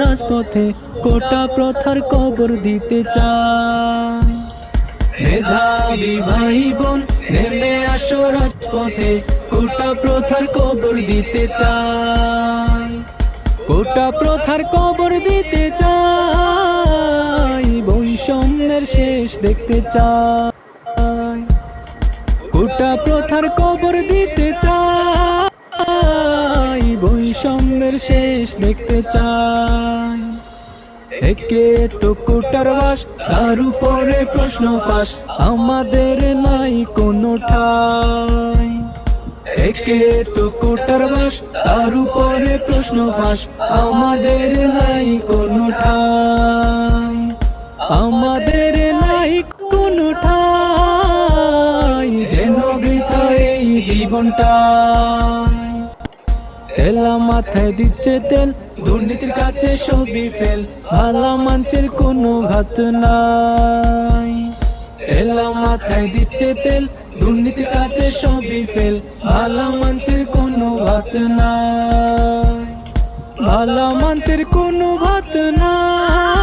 রাজপথে কোটা প্রথার কবর দিতে চায়। মেধাবী ভাই বোন, নেমে আসো রাজপথে কোটা প্রথার কবর দিতে চায়। কোটা প্রথার কবর দিতে চাই বৈষম্যের শেষ দেখতে চাই কোটা প্রথার কবর দিতে চাই বৈষম্যের শেষ দেখতে চাই। একে তো কোটার বাস, তার উপরে প্রশ্ন ফাঁস, আমাদের নাই কোনো ঠাই। একে তো কোটার বাস, তার উপরে প্রশ্ন ফাঁস, আমাদের নাই কোনো ঠাই। আমাদের নাই কোনো ঠাই, যেন বৃথা এই জীবনটা তেলা মাথায় দিচ্ছে তেল, দুর্নীতির কাছে সবই ফেল, ভালা মাঞ্চের কোনো ভাত নাই। ঢেলা মাথায় দিচ্ছে তেল, দুর্নীতির কাছে সবই ফেল, ভালা মাঞ্চের কোনো ভাত নাই। ভালা মাঞ্চের কোনো ভাত নাই।